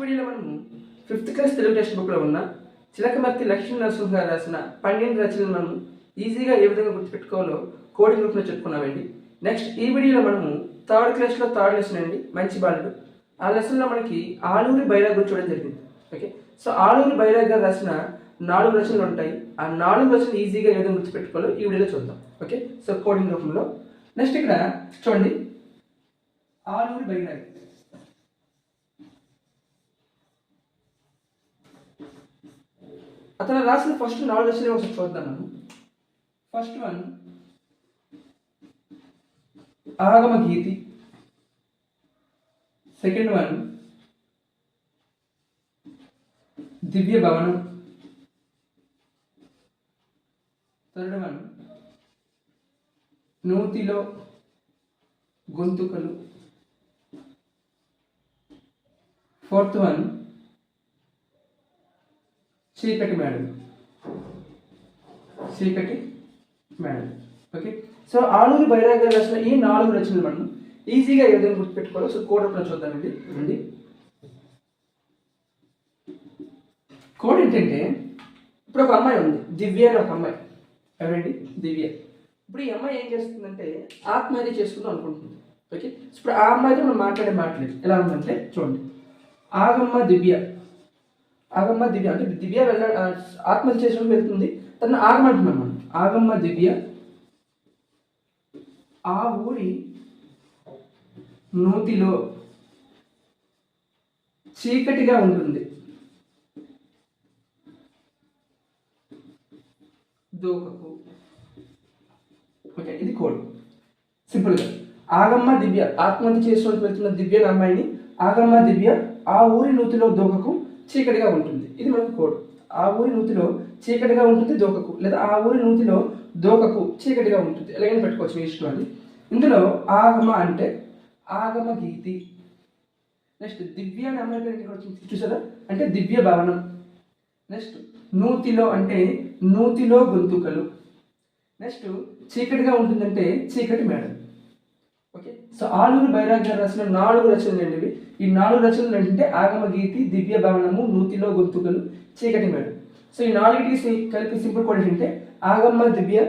వీడియోలో మనము fifth class Telugu text బుక్లో ఉన్న చిలకమర్తి లక్ష్మీ నరసింహ గారు రాసిన పన్నెండు రచనలు మనం ఈజీగా ఏ విధంగా గుర్తుపెట్టుకోవాలో కోడింగ్ గ్రూప్లో చెప్పుకున్నామండి. నెక్స్ట్ ఈ వీడియోలో మనము థర్డ్ క్లాస్లో థర్డ్ లెసన్ అండి మంచి బాలుడు. ఆ లెసన్లో మనకి ఆలూరి బైరాగ్ గురించి చూడడం జరిగింది. ఓకే సో ఆలూరి బైరాగ్ గారు రాసిన నాలుగు రచనలు ఉంటాయి. ఆ నాలుగు రచనలు ఈజీగా ఏ విధంగా గుర్తుపెట్టుకోవాలో ఈ వీడియోలో చూద్దాం. ఓకే సో కోడింగ్ రూపంలో. నెక్స్ట్ ఇక్కడ చూడండి. ఆలూరి బైరాగ్. అతను రాసిన ఫస్ట్ నాలుగు రచనలు ఒకసారి చూద్దాం మనం. First one. ఆగమ గీతి సెకండ్ వన్. దివ్య భవనం. Third one. నూతిలో గొంతుకలు. Fourth one. చీకటి మేడం. చీకటి madam. Okay? So Aluri Bairag రచన ఈ నాలుగు రచనలు మనం ఈజీగా ఏ విధంగా గుర్తుపెట్టుకోవాలి సో కోడ్ చూద్దామండి రండి. కోడ్ ఏంటంటే ఇప్పుడు ఒక అమ్మాయి ఉంది. దివ్య అని ఒక అమ్మాయి. ఎవరండి? దివ్య. ఇప్పుడు ఈ అమ్మాయి ఏం చేస్తుందంటే ఆత్మహత్య చేసుకుందాం అనుకుంటుంది. ఓకే? ఇప్పుడు ఆ అమ్మాయితో మనం మాట్లాడే మాట్లాడి ఎలా ఉందంటే చూడండి. ఆగమ్మ దివ్య. ఆగమ్మ దివ్య అంటే దివ్య వెళ్ళ ఆత్మహత్య చేసుకుని వెళ్తుంది. తను ఆగమంటున్నాం మనం. ఆగమ్మ దివ్య ఆ ఊరి నూతిలో చీకటిగా ఉంటుంది. దూకకు. ఓకే ఇది కోడ్. సింపుల్గా ఆగమ్మ దివ్య ఆత్మహత్య చేసుకొని వెళ్తున్న దివ్య అమ్మాయిని ఆగమ్మ దివ్య ఆ ఊరి నూతిలో దూకకు చీకటిగా ఉంటుంది. ఇది మనకు కోడ్. ఆ ఊరి నూతిలో చీకటిగా ఉంటుంది దోకకు. లేదా ఆ ఊరి నూతిలో దోకకు చీకటిగా ఉంటుంది. ఎలాగైనా పెట్టుకోవచ్చు మీ ఇష్టం అది. ఇందులో ఆగమ అంటే ఆగమ గీతి నెక్స్ట్ దివ్య అని అమ్మాయి ఇక్కడ వచ్చింది? చూసారా? అంటే దివ్య భవనం. నెక్స్ట్ నూతిలో అంటే నూతిలో గొంతుకలు. నెక్స్ట్ చీకటిగా ఉంటుందంటే చీకటి మేడం. ఓకే సో ఆలూరు బైరాగ్యం గారు రాసిన నాలుగు రచనలు అండి ఈ నాలుగు రచనలు ఏంటంటే ఆగమ గీతి దివ్య భవనము నూతిలో గొంతుకలు చీకటి మేడం. సో ఈ నాలుగిటికి కలిపి సింపుల్ కోడ్ ఏంటంటే ఆగమ్మ దివ్య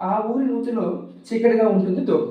ఆ ఊరి నూతిలో చీకటిగా ఉంటుంది దోకు